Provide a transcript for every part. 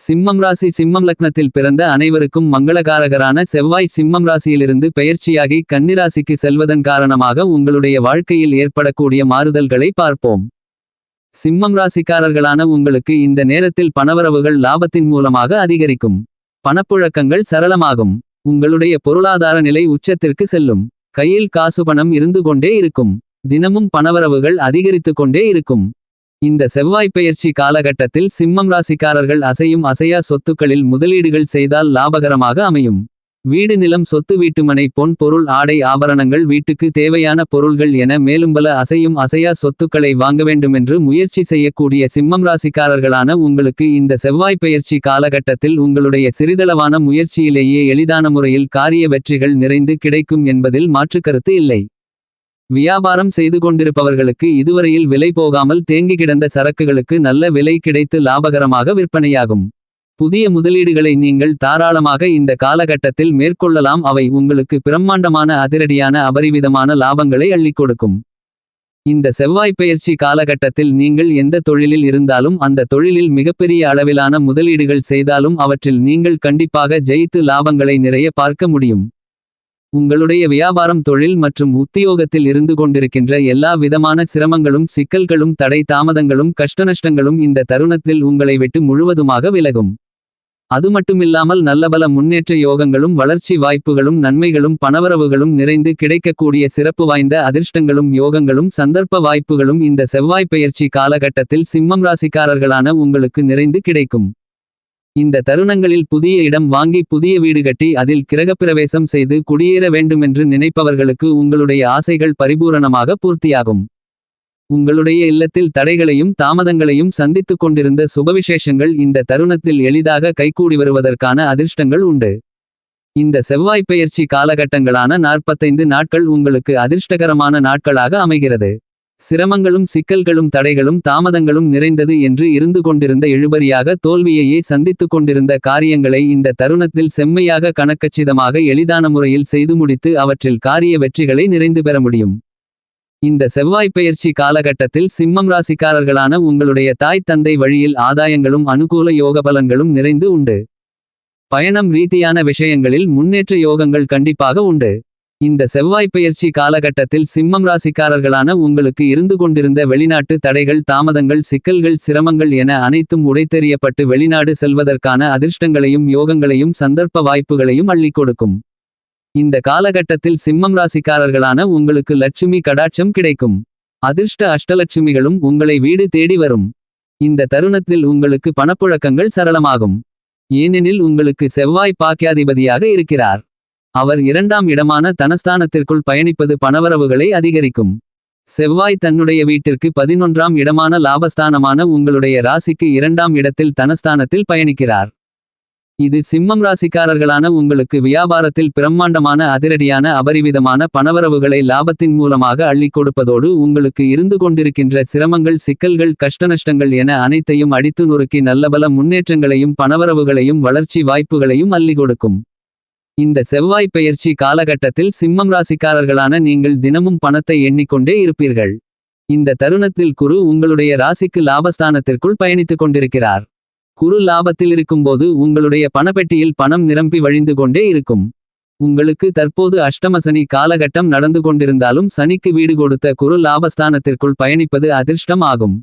சிம்மம் ராசி சிம்மம் லக்னத்தில் பிறந்த அனைவருக்கும் மங்களகாரகரான செவ்வாய் சிம்மம் ராசியிலிருந்து பெயர்ச்சியாகி கன்னிராசிக்கு செல்வதன் காரணமாக உங்களுடைய வாழ்க்கையில் ஏற்படக்கூடிய மாறுதல்களை பார்ப்போம். சிம்மம் ராசிக்காரர்களான உங்களுக்கு இந்த நேரத்தில் பணவரவுகள் லாபத்தின் மூலமாக அதிகரிக்கும். பணப்புழக்கங்கள் சரளமாகும். உங்களுடைய பொருளாதார நிலை உச்சத்திற்கு செல்லும். கையில் காசு பணம் இருந்து கொண்டே இருக்கும். தினமும் பணவரவுகள் அதிகரித்து கொண்டே இருக்கும். இந்த செவ்வாய் பெயர்ச்சி காலகட்டத்தில் சிம்மம் ராசிக்காரர்கள் அசையும் அசையா சொத்துக்களில் முதலீடுகள் செய்தால் லாபகரமாக அமையும். வீடு நிலம் சொத்து வீட்டுமனை பொன் பொருள் ஆடை ஆபரணங்கள் வீட்டுக்கு தேவையான பொருள்கள் என மேலும் பல அசையும் அசையா சொத்துக்களை வாங்க வேண்டுமென்று முயற்சி செய்யக்கூடிய சிம்மம் ராசிக்காரர்களான உங்களுக்கு இந்த செவ்வாய் பெயர்ச்சி காலகட்டத்தில் உங்களுடைய சிறிதளவான முயற்சியிலேயே எளிதான முறையில் காரிய வெற்றிகள் நிறைந்து கிடைக்கும் என்பதில் மாற்றுக்கருத்து இல்லை. வியாபாரம் செய்து கொண்டிருப்பவர்களுக்கு இதுவரையில் விலை போகாமல் தேங்கி கிடந்த சரக்குகளுக்கு நல்ல விலை கிடைத்து லாபகரமாக விற்பனையாகும். புதிய முதலீடுகளை நீங்கள் தாராளமாக இந்த காலகட்டத்தில் மேற்கொள்ளலாம். அவை உங்களுக்கு பிரம்மாண்டமான அதிரடியான அபரிவிதமான லாபங்களை அள்ளிக் கொடுக்கும். இந்த செவ்வாய் பயிற்சி காலகட்டத்தில் நீங்கள் எந்த தொழிலில் இருந்தாலும் அந்த தொழிலில் மிகப்பெரிய அளவிலான முதலீடுகள் செய்தாலும் அவற்றில் நீங்கள் கண்டிப்பாக ஜெயித்து லாபங்களை நிறைய பார்க்க முடியும். உங்களுடைய வியாபாரம் தொழில் மற்றும் உத்தியோகத்தில் இருந்து கொண்டிருக்கின்ற எல்லா விதமான சிரமங்களும் சிக்கல்களும் தடை தாமதங்களும் கஷ்டநஷ்டங்களும் இந்த தருணத்தில் உங்களை விட்டு முழுவதுமாக விலகும். அது மட்டுமில்லாமல் நல்லபல முன்னேற்ற யோகங்களும் வளர்ச்சி வாய்ப்புகளும் நன்மைகளும் பணவரவுகளும் நிறைந்து கிடைக்கக்கூடிய சிறப்பு வாய்ந்த அதிர்ஷ்டங்களும் யோகங்களும் சந்தர்ப்ப வாய்ப்புகளும் இந்த செவ்வாய் பயிற்சி காலகட்டத்தில் சிம்மம் ராசிக்காரர்களான உங்களுக்கு நிறைந்து கிடைக்கும். இந்த தருணங்களில் புதிய இடம் வாங்கி புதிய வீடு கட்டி அதில் கிரகப்பிரவேசம் செய்து குடியேற வேண்டுமென்று நினைப்பவர்களுக்கு உங்களுடைய ஆசைகள் பரிபூரணமாக பூர்த்தியாகும். உங்களுடைய இல்லத்தில் தடைகளையும் தாமதங்களையும் சந்தித்துக் கொண்டிருந்த சுபவிசேஷங்கள் இந்த தருணத்தில் எளிதாக கைகூடி வருவதற்கான அதிர்ஷ்டங்கள் உண்டு. இந்த செவ்வாய் பெயர்ச்சி காலகட்டங்களான நாற்பத்தைந்து நாட்கள் உங்களுக்கு அதிர்ஷ்டகரமான நாட்களாக அமைகிறது. சிரமங்களும் சிக்கல்களும் தடைகளும் தாமதங்களும் நிறைந்தது என்று இருந்து கொண்டிருந்த எழுபறியாக தோல்வியையே சந்தித்துக் கொண்டிருந்த காரியங்களை இந்த தருணத்தில் செம்மையாக கணக்கச்சிதமாக எளிதான முறையில் செய்து முடித்து அவற்றில் காரிய வெற்றிகளை நிறைந்து பெற முடியும். இந்த செவ்வாய் பெயர்ச்சி காலகட்டத்தில் சிம்மம் ராசிக்காரர்களான உங்களுடைய தாய் தந்தை வழியில் ஆதாயங்களும் அனுகூல யோகபலன்களும் நிறைந்து உண்டு. பயணம் ரீதியான விஷயங்களில் முன்னேற்ற யோகங்கள் கண்டிப்பாக உண்டு. இந்த செவ்வாய் பெயர்ச்சி காலகட்டத்தில் சிம்மம் ராசிக்காரர்களான உங்களுக்கு இருந்து கொண்டிருந்த வெளிநாட்டு தடைகள் தாமதங்கள் சிக்கல்கள் சிரமங்கள் என அனைத்தும் உடைத்தெறியப்பட்டு வெளிநாடு செல்வதற்கான அதிர்ஷ்டங்களையும் யோகங்களையும் சந்தர்ப்ப வாய்ப்புகளையும் அள்ளிக் கொடுக்கும். இந்த காலகட்டத்தில் சிம்மம் ராசிக்காரர்களான உங்களுக்கு லட்சுமி கடாட்சம் கிடைக்கும். அதிர்ஷ்ட அஷ்டலட்சுமிகளும் உங்களை வீடு தேடி வரும். இந்த தருணத்தில் உங்களுக்கு பணப்புழக்கங்கள் சரளமாகும். ஏனெனில் உங்களுக்கு செவ்வாய் பாக்கியாதிபதியாக இருக்கிறார். அவர் இரண்டாம் இடமான தனஸ்தானத்திற்குள் பயணிப்பது பணவரவுகளை அதிகரிக்கும். செவ்வாய் தன்னுடைய வீட்டிற்கு பதினொன்றாம் இடமான லாபஸ்தானமான உங்களுடைய ராசிக்கு இரண்டாம் இடத்தில் தனஸ்தானத்தில் பயணிக்கிறார். இது சிம்மம் ராசிக்காரர்களான உங்களுக்கு வியாபாரத்தில் பிரம்மாண்டமான அதிரடியான அபரிவிதமான பணவரவுகளை லாபத்தின் மூலமாக அள்ளிக் கொடுப்பதோடு உங்களுக்கு இருந்து கொண்டிருக்கின்ற சிரமங்கள் சிக்கல்கள் கஷ்டநஷ்டங்கள் என அனைத்தையும் அடித்து நொறுக்கி நல்லபல முன்னேற்றங்களையும் பணவரவுகளையும் வளர்ச்சி வாய்ப்புகளையும் அள்ளி கொடுக்கும். இந்த செவ்வாய் பெயர்ச்சி காலகட்டத்தில் சிம்மம் ராசிக்காரர்களான நீங்கள் தினமும் பணத்தை எண்ணிக்கொண்டே இருப்பீர்கள். இந்த தருணத்தில் குரு உங்களுடைய ராசிக்கு லாபஸ்தானத்திற்குள் பயணித்துக் கொண்டிருக்கிறார். குரு லாபத்தில் இருக்கும்போது உங்களுடைய பணப்பெட்டியில் பணம் நிரம்பி வழிந்து கொண்டே இருக்கும். உங்களுக்கு தற்போது அஷ்டமசனி காலகட்டம் நடந்து கொண்டிருந்தாலும் சனிக்கு வீடு கொடுத்த குரு லாபஸ்தானத்திற்குள் பயணிப்பது அதிர்ஷ்டம் ஆகும்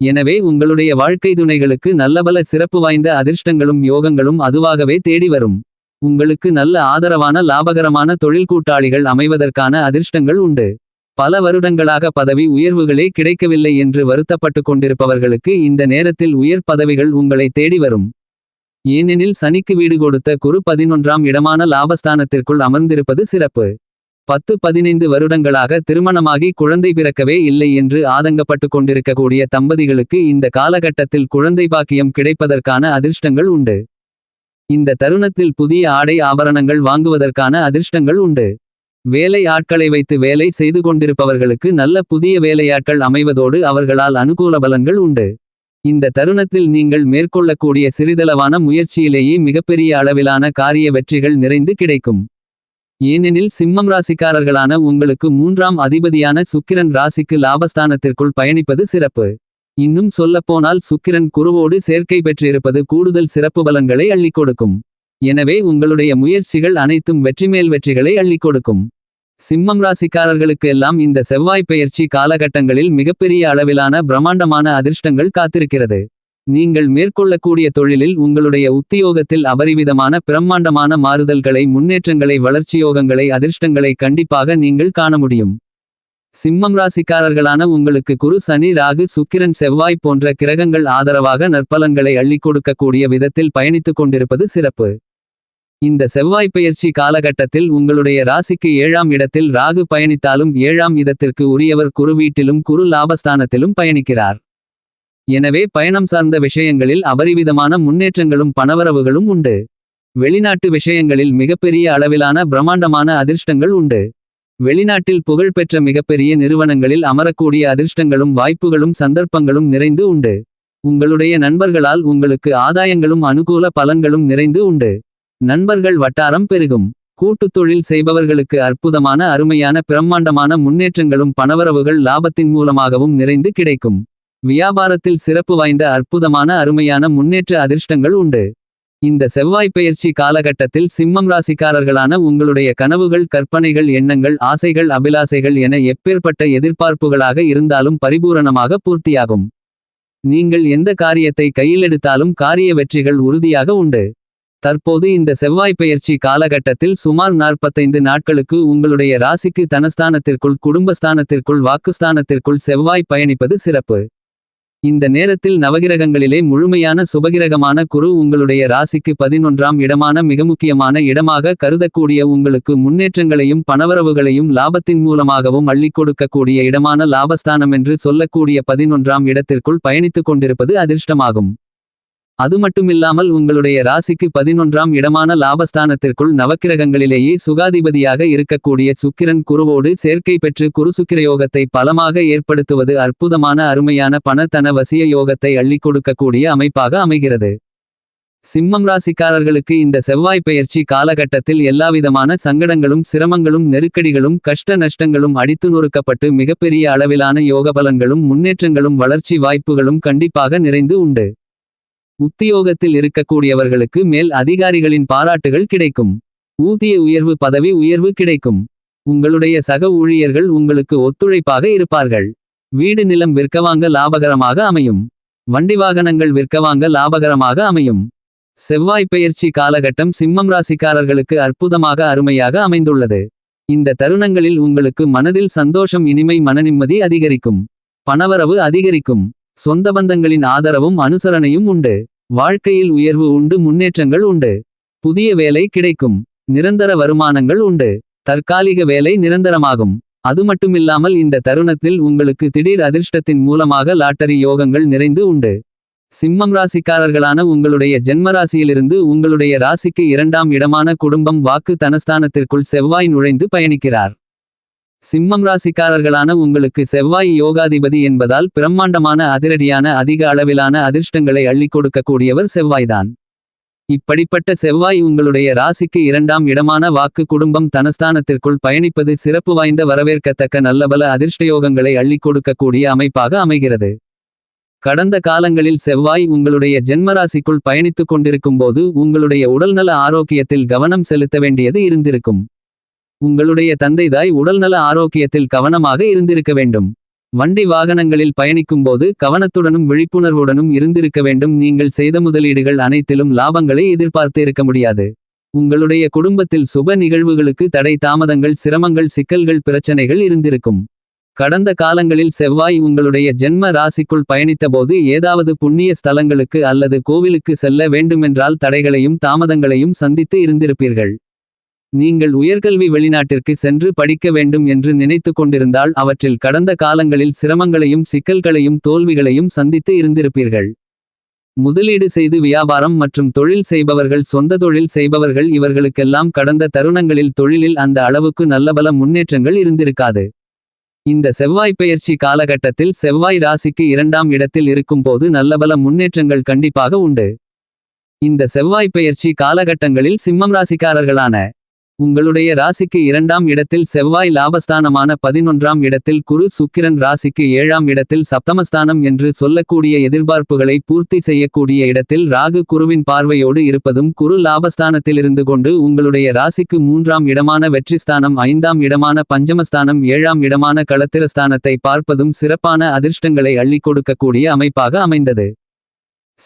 எனவே உங்களுடைய வாழ்க்கை துணைகளுக்கு நல்லபல சிறப்பு வாய்ந்த அதிர்ஷ்டங்களும் யோகங்களும் அதுவாகவே தேடி வரும். உங்களுக்கு நல்ல ஆதரவான லாபகரமான தொழில் கூட்டாளிகள் அமைவதற்கான அதிர்ஷ்டங்கள் உண்டு. பல வருடங்களாக பதவி உயர்வுகளே கிடைக்கவில்லை என்று வருத்தப்பட்டு கொண்டிருப்பவர்களுக்கு இந்த நேரத்தில் உயர் பதவிகள் உங்களை தேடி வரும். ஏனெனில் சனிக்கு வீடு கொடுத்த குரு பதினொன்றாம் இடமான லாபஸ்தானத்திற்குள் அமர்ந்திருப்பது சிறப்பு. பத்து பதினைந்து வருடங்களாக திருமணமாகி குழந்தை பிறக்கவே இல்லை என்று ஆதங்கப்பட்டு கொண்டிருக்கக்கூடிய தம்பதிகளுக்கு இந்த காலகட்டத்தில் குழந்தை பாக்கியம் கிடைப்பதற்கான அதிர்ஷ்டங்கள் உண்டு. இந்த தருணத்தில் புதிய ஆடை ஆபரணங்கள் வாங்குவதற்கான அதிர்ஷ்டங்கள் உண்டு. வேலை ஆட்களை வைத்து வேலை செய்து கொண்டிருப்பவர்களுக்கு நல்ல புதிய வேலையாட்கள் அமைவதோடு அவர்களால் அனுகூல பலன்கள் உண்டு. இந்த தருணத்தில் நீங்கள் மேற்கொள்ளக்கூடிய சிறிதளவான முயற்சியிலேயே மிகப்பெரிய அளவிலான காரிய வெற்றிகள் நிறைந்து கிடைக்கும். ஏனெனில் சிம்மம் ராசிக்காரர்களான உங்களுக்கு மூன்றாம் அதிபதியான சுக்கிரன் ராசிக்கு லாபஸ்தானத்திற்குள் பயணிப்பது சிறப்பு. இன்னும் சொல்லப்போனால் சுக்கிரன் குருவோடு சேர்க்கை பெற்றிருப்பது கூடுதல் சிறப்பு பலன்களை அள்ளிக் கொடுக்கும். எனவே உங்களுடைய முயற்சிகள் அனைத்தும் வெற்றிமேல் வெற்றிகளை அள்ளிக் கொடுக்கும். சிம்மம் ராசிக்காரர்களுக்கு எல்லாம் இந்த செவ்வாய் பெயர்ச்சி காலகட்டங்களில் மிகப்பெரிய அளவிலான பிரம்மாண்டமான அதிர்ஷ்டங்கள் காத்திருக்கிறது. நீங்கள் மேற்கொள்ளக்கூடிய தொழிலில் உங்களுடைய உத்தியோகத்தில் அபரிவிதமான பிரம்மாண்டமான மாறுதல்களை முன்னேற்றங்களை வளர்ச்சியோகங்களை அதிர்ஷ்டங்களை கண்டிப்பாக நீங்கள் காண முடியும். சிம்மம் ராசிக்காரர்களான உங்களுக்கு குரு சனி ராகு சுக்கிரன் செவ்வாய் போன்ற கிரகங்கள் ஆதரவாக நற்பலன்களை அள்ளிக் கொடுக்கக்கூடிய விதத்தில் பயணித்துக் கொண்டிருப்பது சிறப்பு. இந்த செவ்வாய் பயிற்சி காலகட்டத்தில் உங்களுடைய ராசிக்கு ஏழாம் இடத்தில் ராகு பயணித்தாலும் ஏழாம் இடத்திற்கு உரியவர் குரு வீட்டிலும் குரு லாபஸ்தானத்திலும் பயணிக்கிறார். எனவே பயணம் சார்ந்த விஷயங்களில் அபரிவிதமான முன்னேற்றங்களும் பணவரவுகளும் உண்டு. வெளிநாட்டு விஷயங்களில் மிகப்பெரிய அளவிலான பிரம்மாண்டமான அதிர்ஷ்டங்கள் உண்டு. வெளிநாட்டில் புகழ்பெற்ற மிகப்பெரிய நிறுவனங்களில் அமரக்கூடிய அதிர்ஷ்டங்களும் வாய்ப்புகளும் சந்தர்ப்பங்களும் நிறைந்து உண்டு. உங்களுடைய நண்பர்களால் உங்களுக்கு ஆதாயங்களும் அனுகூல பலன்களும் நிறைந்து உண்டு. நண்பர்கள் வட்டாரம் பெருகும். கூட்டுத் தொழில் செய்பவர்களுக்கு அற்புதமான அருமையான பிரம்மாண்டமான முன்னேற்றங்களும் பணவரவுகள் லாபத்தின் மூலமாகவும் நிறைந்து கிடைக்கும். வியாபாரத்தில் சிறப்பு வாய்ந்த அற்புதமான அருமையான முன்னேற்ற அதிர்ஷ்டங்கள் உண்டு. இந்த செவ்வாய் பெயர்ச்சி காலகட்டத்தில் சிம்மம் ராசிக்காரர்களான உங்களுடைய கனவுகள் கற்பனைகள் எண்ணங்கள் ஆசைகள் அபிலாசைகள் என எப்பேற்பட்ட எதிர்பார்ப்புகளாக இருந்தாலும் பரிபூரணமாக பூர்த்தியாகும். நீங்கள் எந்த காரியத்தை கையிலெடுத்தாலும் காரிய வெற்றிகள் உறுதியாக உண்டு. தற்போது இந்த செவ்வாய் பெயர்ச்சி காலகட்டத்தில் சுமார் 45 நாட்களுக்கு உங்களுடைய ராசிக்கு தனஸ்தானத்திற்குள் குடும்பஸ்தானத்திற்குள் வாக்குஸ்தானத்திற்குள் செவ்வாய் பயணிப்பது சிறப்பு. இந்த நேரத்தில் நவகிரகங்களிலே முழுமையான சுபகிரகமான குரு உங்களுடைய ராசிக்கு பதினொன்றாம் இடமான மிக முக்கியமான இடமாக கருதக்கூடிய உங்களுக்கு முன்னேற்றங்களையும் பணவரவுகளையும் லாபத்தின் மூலமாகவும் அள்ளிக் கொடுக்கக்கூடிய இடமான லாபஸ்தானமென்று சொல்லக்கூடிய பதினொன்றாம் இடத்திற்குள் பயணித்துக் கொண்டிருப்பது அதிர்ஷ்டமாகும். அது மட்டுமில்லாமல் உங்களுடைய ராசிக்கு பதினொன்றாம் இடமான லாபஸ்தானத்திற்குள் நவக்கிரகங்களிலேயே சுகாதிபதியாக இருக்கக்கூடிய சுக்கிரன் குருவோடு சேர்க்கை பெற்று குருசுக்கிரயோகத்தை பலமாக ஏற்படுத்துவது அற்புதமான அருமையான பணத்தன வசிய யோகத்தை அள்ளிக் கொடுக்கக்கூடிய அமைப்பாக அமைகிறது. சிம்மம் ராசிக்காரர்களுக்கு இந்த செவ்வாய் பெயர்ச்சி காலகட்டத்தில் எல்லாவிதமான சங்கடங்களும் சிரமங்களும் நெருக்கடிகளும் கஷ்ட நஷ்டங்களும் அடித்து நொறுக்கப்பட்டு மிகப்பெரிய அளவிலான யோகபலன்களும் முன்னேற்றங்களும் வளர்ச்சி வாய்ப்புகளும் கண்டிப்பாக நிறைந்து உண்டு. உத்தியோகத்தில் இருக்கக்கூடியவர்களுக்கு மேல் அதிகாரிகளின் பாராட்டுகள் கிடைக்கும். ஊதிய உயர்வு பதவி உயர்வு கிடைக்கும். உங்களுடைய சக ஊழியர்கள் உங்களுக்கு ஒத்துழைப்பாக இருப்பார்கள். வீடு நிலம் விற்கவாங்க லாபகரமாக அமையும். வண்டி வாகனங்கள் விற்கவாங்க லாபகரமாக அமையும். செவ்வாய் பெயர்ச்சி காலகட்டம் சிம்மம் ராசிக்காரர்களுக்கு அற்புதமாக அருமையாக அமைந்துள்ளது. இந்த தருணங்களில் உங்களுக்கு மனதில் சந்தோஷம் இனிமை மனநிம்மதி அதிகரிக்கும். பணவரவு அதிகரிக்கும். சொந்த பந்தங்களின் ஆதரவும் அனுசரணையும் உண்டு. வாழ்க்கையில் உயர்வு உண்டு முன்னேற்றங்கள் உண்டு. புதிய வேலை கிடைக்கும். நிரந்தர வருமானங்கள் உண்டு. தற்காலிக வேலை நிரந்தரமாகும். அது மட்டுமில்லாமல் இந்த தருணத்தில் உங்களுக்கு திடீர் அதிர்ஷ்டத்தின் மூலமாக லாட்டரி யோகங்கள் நிறைந்து உண்டு. சிம்மம் ராசிக்காரர்களான உங்களுடைய ஜென்மராசியிலிருந்து உங்களுடைய ராசிக்கு இரண்டாம் இடமான குடும்பம் வாக்கு தனஸ்தானத்திற்குள் செவ்வாய் நுழைந்து பயணிக்கிறார். சிம்மம் ராசிக்காரர்களான உங்களுக்கு செவ்வாய் யோகாதிபதி என்பதால் பிரம்மாண்டமான அதிரடியான அதிக அளவிலான அதிர்ஷ்டங்களை அள்ளிக் கொடுக்கக்கூடியவர் செவ்வாய்தான். இப்படிப்பட்ட செவ்வாய் உங்களுடைய ராசிக்கு இரண்டாம் இடமான வாக்கு குடும்பம் தனஸ்தானத்திற்குள் பயணிப்பது சிறப்பு வாய்ந்த வரவேற்கத்தக்க நல்லபல அதிர்ஷ்டயோகங்களை அள்ளிக் கொடுக்கக்கூடிய அமைப்பாக அமைகிறது. கடந்த காலங்களில் செவ்வாய் உங்களுடைய ஜென்மராசிக்குள் பயணித்துக் கொண்டிருக்கும்போது உங்களுடைய உடல்நல ஆரோக்கியத்தில் கவனம் செலுத்த வேண்டியது இருந்திருக்கும். உங்களுடைய தந்தைதாய் உடல்நல ஆரோக்கியத்தில் கவனமாக இருந்திருக்க வேண்டும். வண்டி வாகனங்களில் பயணிக்கும்போது கவனத்துடனும் விழிப்புணர்வுடனும் இருந்திருக்க வேண்டும் நீங்கள் செய்த முதலீடுகள் அனைத்திலும் லாபங்களை எதிர்பார்த்து இருக்க முடியாது. உங்களுடைய குடும்பத்தில் சுப நிகழ்வுகளுக்கு தடை தாமதங்கள் சிரமங்கள் சிக்கல்கள் பிரச்சனைகள் இருந்திருக்கும். கடந்த காலங்களில் செவ்வாய் உங்களுடைய ஜென்ம ராசிக்குள் பயணித்தபோது ஏதாவது புண்ணிய ஸ்தலங்களுக்கு அல்லது கோவிலுக்கு செல்ல வேண்டுமென்றால் தடைகளையும் தாமதங்களையும் சந்தித்து இருந்திருப்பீர்கள். நீங்கள் உயர்கல்வி வெளிநாட்டிற்கு சென்று படிக்க வேண்டும் என்று நினைத்துக் கொண்டிருந்தால் அவற்றில் கடந்த காலங்களில் சிரமங்களையும் சிக்கல்களையும் தோல்விகளையும் சந்தித்து இருந்திருப்பீர்கள். முதலீடு செய்து வியாபாரம் மற்றும் தொழில் செய்பவர்கள் சொந்த தொழில் செய்பவர்கள் இவர்களுக்கெல்லாம் கடந்த தருணங்களில் தொழிலில் அந்த அளவுக்கு நல்லபல முன்னேற்றங்கள் இருந்திருக்காது. இந்த செவ்வாய் பெயர்ச்சி காலகட்டத்தில் செவ்வாய் ராசிக்கு இரண்டாம் இடத்தில் இருக்கும்போது நல்லபல முன்னேற்றங்கள் கண்டிப்பாக உண்டு. இந்த செவ்வாய் பெயர்ச்சி காலகட்டங்களில் சிம்மம் ராசிக்காரர்களான உங்களுடைய ராசிக்கு இரண்டாம் இடத்தில் செவ்வாய் லாபஸ்தானமான பதினொன்றாம் இடத்தில் குரு சுக்கிரன் ராசிக்கு ஏழாம் இடத்தில் சப்தமஸ்தானம் என்று சொல்லக்கூடிய எதிர்பார்ப்புகளை பூர்த்தி செய்யக்கூடிய இடத்தில் ராகு குருவின் பார்வையோடு இருப்பதும் குரு லாபஸ்தானத்திலிருந்து கொண்டு உங்களுடைய ராசிக்கு மூன்றாம் இடமான வெற்றிஸ்தானம் ஐந்தாம் இடமான பஞ்சமஸ்தானம் ஏழாம் இடமான களத்திரஸ்தானத்தை பார்ப்பதும் சிறப்பான அதிர்ஷ்டங்களை அள்ளிக் கொடுக்கக்கூடிய அமைப்பாக அமைந்தது.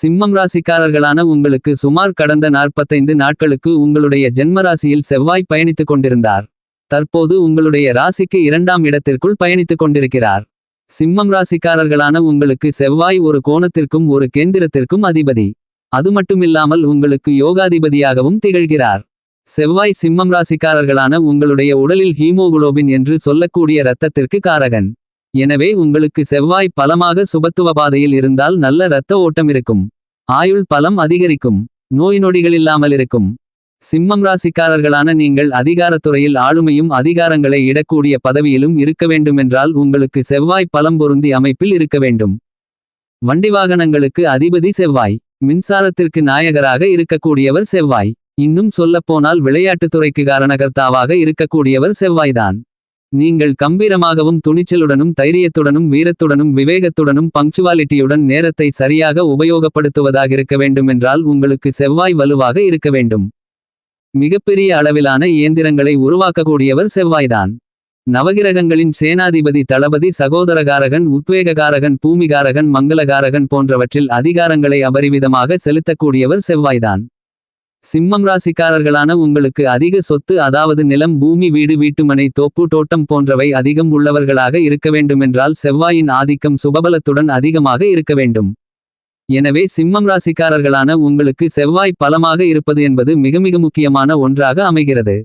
சிம்மம் ராசிக்காரர்களான உங்களுக்கு சுமார் கடந்த நாற்பத்தைந்து நாட்களுக்கு உங்களுடைய ஜென்மராசியில் செவ்வாய் பயணித்துக் கொண்டிருந்தார். தற்போது உங்களுடைய ராசிக்கு இரண்டாம் இடத்திற்குள் பயணித்துக் கொண்டிருக்கிறார். சிம்மம் ராசிக்காரர்களான உங்களுக்கு செவ்வாய் ஒரு கோணத்திற்கும் ஒரு கேந்திரத்திற்கும் அதிபதி. அது மட்டுமில்லாமல் உங்களுக்கு யோகாதிபதியாகவும் திகழ்கிறார். செவ்வாய் சிம்மம் ராசிக்காரர்களான உங்களுடைய உடலில் ஹீமோகுளோபின் என்று சொல்லக்கூடிய இரத்தத்திற்கு காரகன். எனவே உங்களுக்கு செவ்வாய் பலமாக சுபத்துவ பாதையில் இருந்தால் நல்ல இரத்த ஓட்டம் இருக்கும். ஆயுள் பலம் அதிகரிக்கும். நோய் நொடிகளில்லாமல் இருக்கும். சிம்மம் ராசிக்காரர்களான நீங்கள் அதிகாரத்துறையில் ஆளுமையும் அதிகாரங்களை இடக்கூடிய பதவியிலும் இருக்க வேண்டுமென்றால் உங்களுக்கு செவ்வாய் பலம் பொருந்தி அமைப்பில் இருக்க வேண்டும். வண்டி வாகனங்களுக்கு அதிபதி செவ்வாய். மின்சாரத்திற்கு நாயகராக இருக்கக்கூடியவர் செவ்வாய். இன்னும் சொல்லப்போனால் விளையாட்டுத்துறைக்கு காரணகர்த்தாவாக இருக்கக்கூடியவர் செவ்வாய்தான். நீங்கள் கம்பீரமாகவும் துணிச்சலுடனும் தைரியத்துடனும் வீரத்துடனும் விவேகத்துடனும் பங்க்சுவாலிட்டியுடன் நேரத்தை சரியாக உபயோகப்படுத்துவதாக இருக்க வேண்டுமென்றால் உங்களுக்கு செவ்வாய் வலுவாக இருக்க வேண்டும். மிகப்பெரிய அளவிலான இயந்திரங்களை உருவாக்கக்கூடியவர் செவ்வாய்தான். நவகிரகங்களின் சேனாதிபதி தளபதி சகோதரகாரகன் உத்வேககாரகன் பூமிகாரகன் மங்களகாரகன் போன்றவற்றில் அதிகாரங்களை அபரிவிதமாக செலுத்தக்கூடியவர் செவ்வாய்தான். சிம்மம் ராசிக்காரர்களான உங்களுக்கு அதிக சொத்து அதாவது நிலம் பூமி வீடு வீட்டுமனை தோப்பு தோட்டம் போன்றவை அதிகம் உள்ளவர்களாக இருக்க வேண்டுமென்றால் செவ்வாயின் ஆதிக்கம் சுபபலத்துடன் அதிகமாக இருக்க வேண்டும். எனவே சிம்மம் ராசிக்காரர்களான உங்களுக்கு செவ்வாய் பலமாக இருப்பது என்பது மிக மிக முக்கியமான ஒன்றாக அமைகிறது.